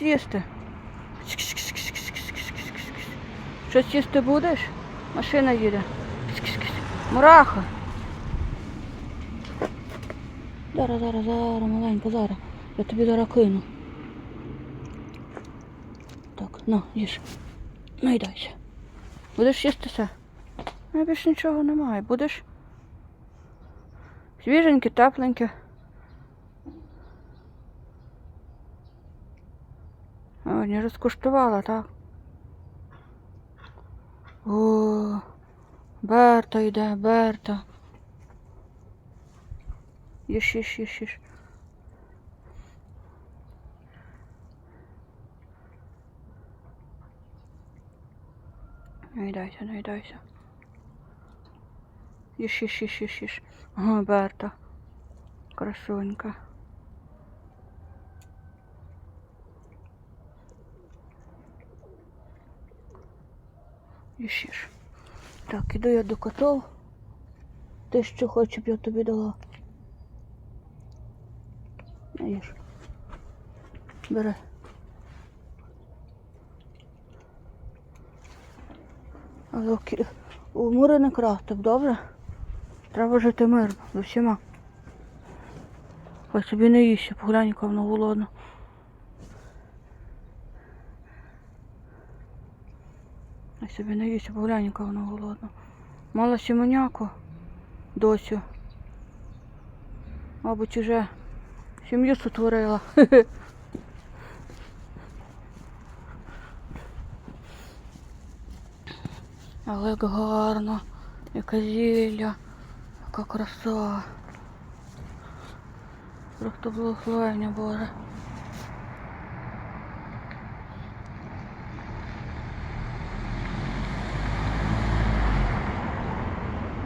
Їсти. Щось їсти будеш? Машина їде. Мураха. Зараз, зараз, зараз, маленько, зараз. Я тобі зараз кину. Так, на, їж. Найдайся. Будеш їстися? Ну, більше нічого немає. Будеш? Свіженьке, тепленьке. О, не розкуштувала, так? О, Берта йде, Берта. Їж, їж, їж, їж. Не йдайся. Їж, їж, їж, їж, їж. Ага, Берта. Красунька. Їж, їж. Так, іду я до котов. Ти що хочеш, щоб я тобі дала. На, їж. Бери. Але у мури не крафтив, добре? Треба жити мирно з усіма. Ой, собі не їсть, поглянь, яка вона Я собі їсть, поглянь, яка вона голодна. Мала сімоняку досі. Мабуть, уже сім'ю сотворила. Але як гарно, яка зілля, яка краса. Просто благословення Боже.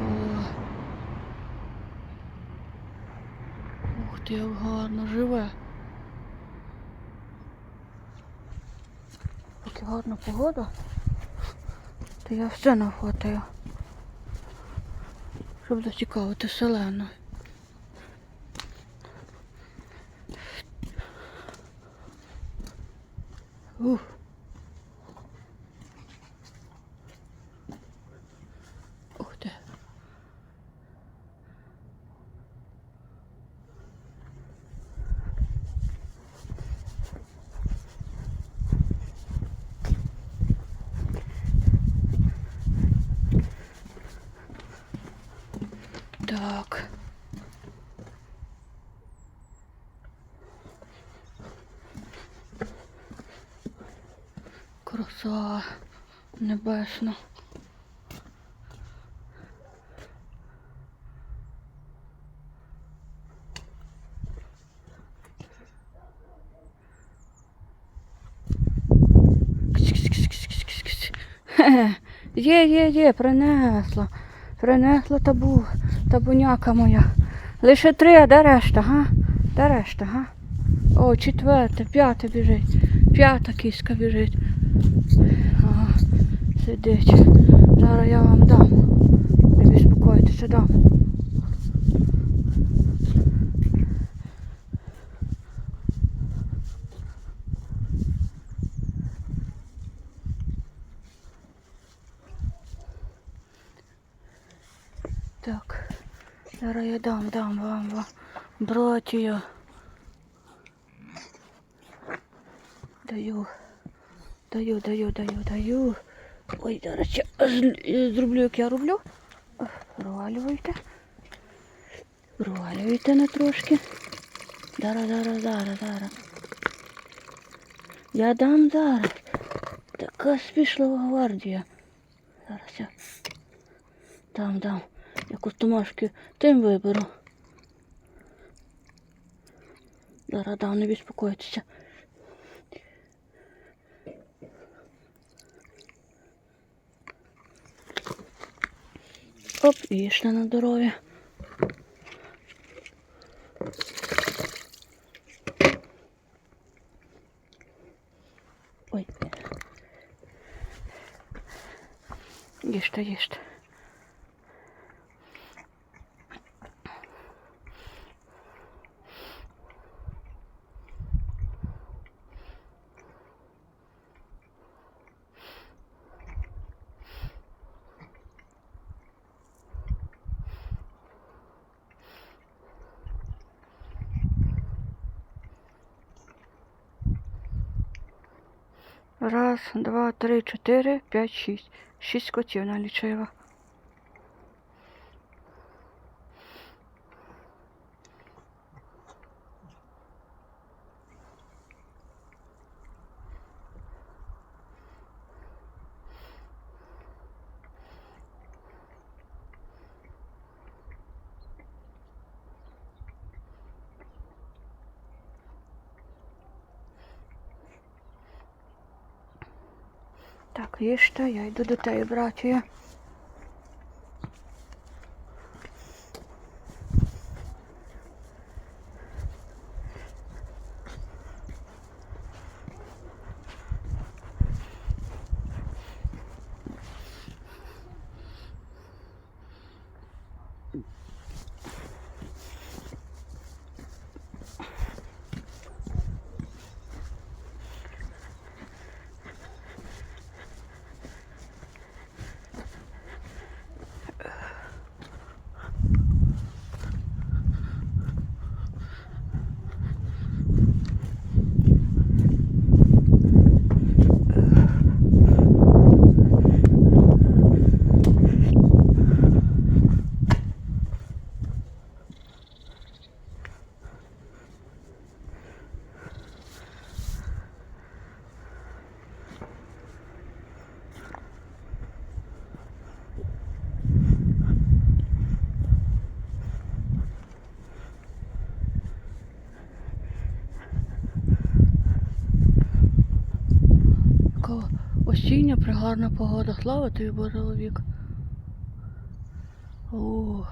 Ой. Як гарно живе. Поки гарна погода, то я все нафотаю. Щоб зацікавити селеною. Ух. Ух ти. Так. Краса небесна. Є, є, є, принесла. Принесла табу, табуняка моя. Лише три, а де решта, га? Де решта, га? О, четверте, п'яте біжить. П'ята кіска біжить. Ага, сидить. Зараз я вам дам. Не безпокойтеся, дам. Так, зараз я дам, дам вам, вам братію. Даю, даю, даю, даю, даю. Ой, зараз ще зроблю, як я роблю. Провалюйте. Провалюйте на трошки. Зараз, зараз, зараз, зараз. Я дам зараз. Така спішлива гвардія. Зараз я. Дам, дам. Якусь томашки тим виберу. Зараз дам, не безпокойтеся. Оп, і йшли на здоров'я. Ой. Їжте, їжте. Раз, два, три, чотири, п'ять, шість. Шість котів налічила. Так, їжте, я йду до тебе, братія. Яка осіння пригарна погода. Слава тобі, Боже чоловік. О.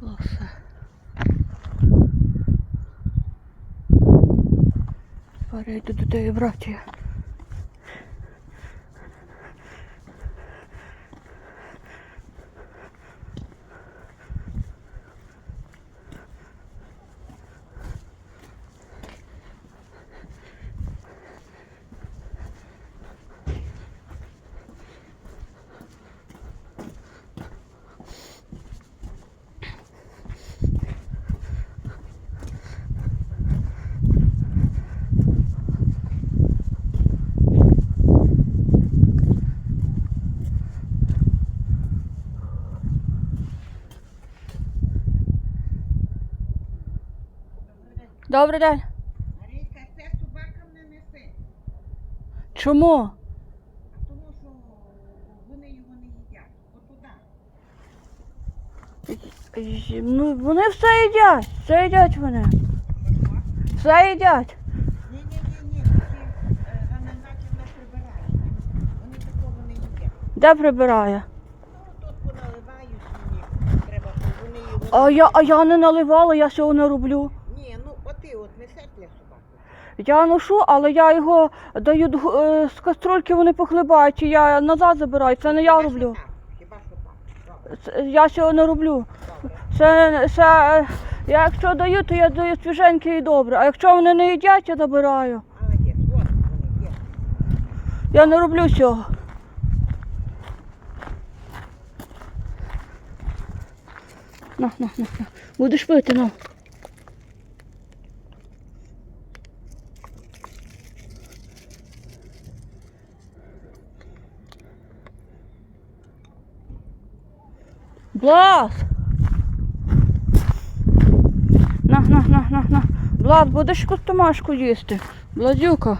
Осе. Перейду до тієї братія. Добрий день. Марійка, це собакам не неси, Чому? тому що вони його не їдять. Отуда. Ну, вони все їдять. Все їдять вони. Все їдять. Ні, ні, ні, такі не прибирають. Вони такого не їдять. Де прибирає? Ну. А я, а я не наливала, я цього не роблю. Ні, ну оти от несеш для собаки. Я ношу, але я його даю е, з каструльки, вони похлебають, і я назад забираю. Це не я роблю. Я цього не роблю. Це, це, я якщо даю, то я даю свіженьке і добре. А якщо вони не їдять, я забираю. Я не роблю цього. На, на, на, на. Будеш пити, ну. Блаз! На, на, на, на, на. Блаз, будеш костомашку їсти? Бладюка.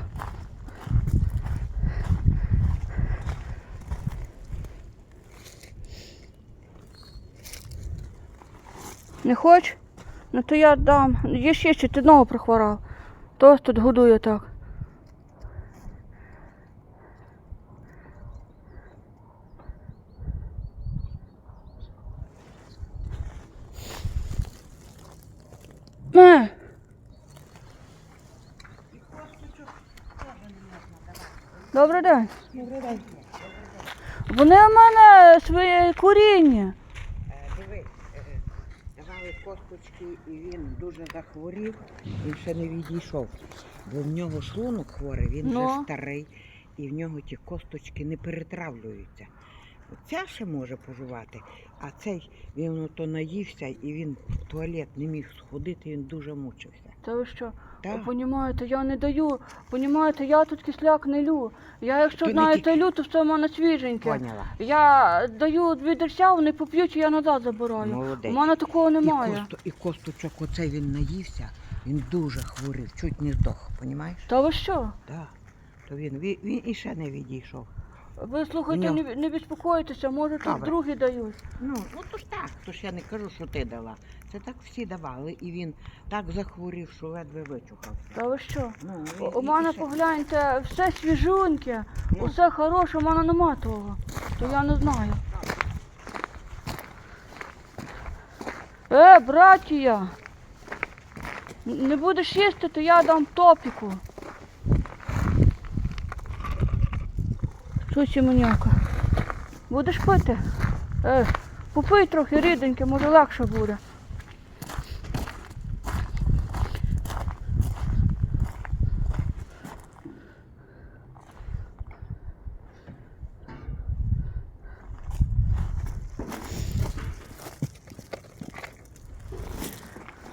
Не хоч? Ну то я дам. Їж ще, ти ногу прохворав. То тут годує так. Давати. Добрий день. Добрий день. Вони в мене своє коріння. Е, Диви, е, давали косточки, і він дуже захворів, він ще не відійшов. Бо в нього шлунок хворий, він Ну. вже старий, і в нього ті косточки не перетравлюються. Ця ще може пожувати, а цей він то наївся і він в туалет не міг сходити, він дуже мучився. Та ви що? Так. Понімаєте, я не даю. Понімаєте, я тут кисляк не лю. Я якщо знаєте тільки- лю, то все в мене свіженьке. Поняла. Я даю дві дерся, вони поп'ють, і я назад забираю. Молодець. У мене такого І, немає. косту, і косточок оцей він наївся, він дуже хворів, чуть не здох, понімаєш? Та ви що? Так. То він, він, він іще не відійшов. Ви слухайте, не, не безпокойтеся, може тут Добре. другі дають. Ну, ну то ж так, то ж я не кажу, що ти дала. Це так всі давали, і він так захворів, що ледве вичухався. Та ви що? Ну, У- і- У і мене ще- погляньте, все свіжуньке, Ну. усе хороше, у мене нема того. То я не знаю. Е, братія! н- Не будеш їсти, то я дам топіку. Що сімоняка? Будеш пити? Е, попий трохи ріденьке, може легше буде.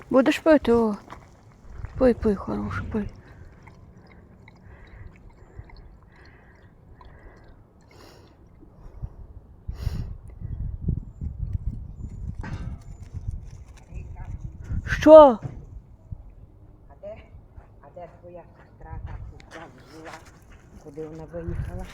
Будеш пити, о. Пий, пий, хороше, пий. Що? А де, а де твоя сестра, та сестра жила? Куди вона виїхала?